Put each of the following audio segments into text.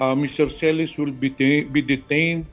uh, Mr. Celis will be, de- be detained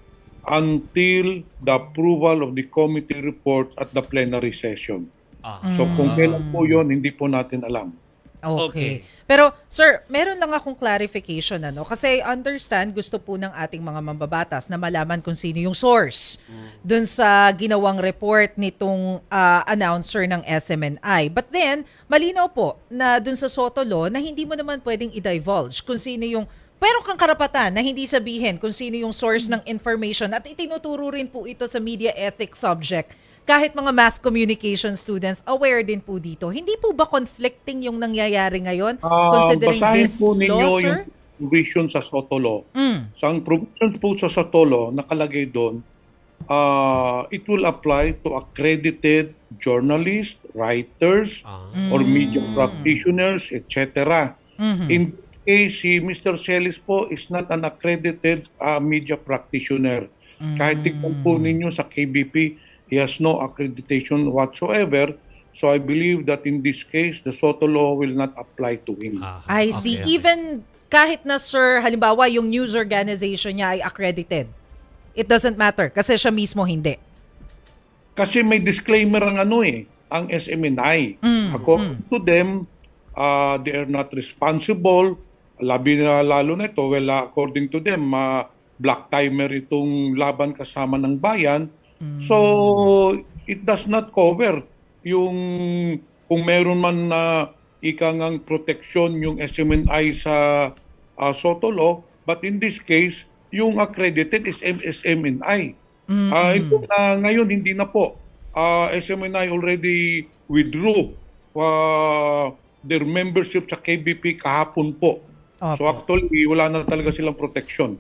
until the approval of the committee report at the plenary session. Ah. So kung kailan po yon hindi po natin alam. Okay. Okay. Pero sir, meron lang akong clarification ano kasi I understand gusto po ng ating mga mambabatas na malaman kung sino yung source dun sa ginawang report nitong ah, announcer ng SMNI. But then, malinaw po na dun sa Soto Law na hindi mo naman pwedeng i-divulge kung sino yung pero kang karapatan na hindi sabihin kung sino yung source ng information at itinuturo rin po ito sa media ethics subject kahit mga mass communication students aware din po dito. Hindi po ba conflicting yung nangyayari ngayon Ah, considering basahin this po ninyo law, yung sir? provision sa Soto Law. Mm. Sa ang provisions po sa Soto Law, nakalagay doon, uh, it will apply to accredited journalists, writers, Ah. or media practitioners, etc. Mhm. In si Mr. Celis po is not an accredited uh, media practitioner. Kahit tignan po ninyo sa KBP, he has no accreditation whatsoever. So I believe that in this case, the Soto law will not apply to him. Ah, I okay, see. okay. Even kahit na sir, halimbawa yung news organization niya ay accredited. It doesn't matter kasi siya mismo hindi. Kasi may disclaimer ang ano eh, ang SMNI. According to them, uh, they are not responsible. Labi na lalo na ito, well, uh, according to them, uh, black timer itong laban kasama ng bayan. So, it does not cover yung kung meron man na ikangang proteksyon yung SMNI sa uh, Soto Law, but in this case, yung accredited is MSMNI. Ah, ito na ngayon hindi na po. Ah, SMNI already withdrew uh, their membership sa KBP kahapon po. So Opo. actually wala na talaga silang protection.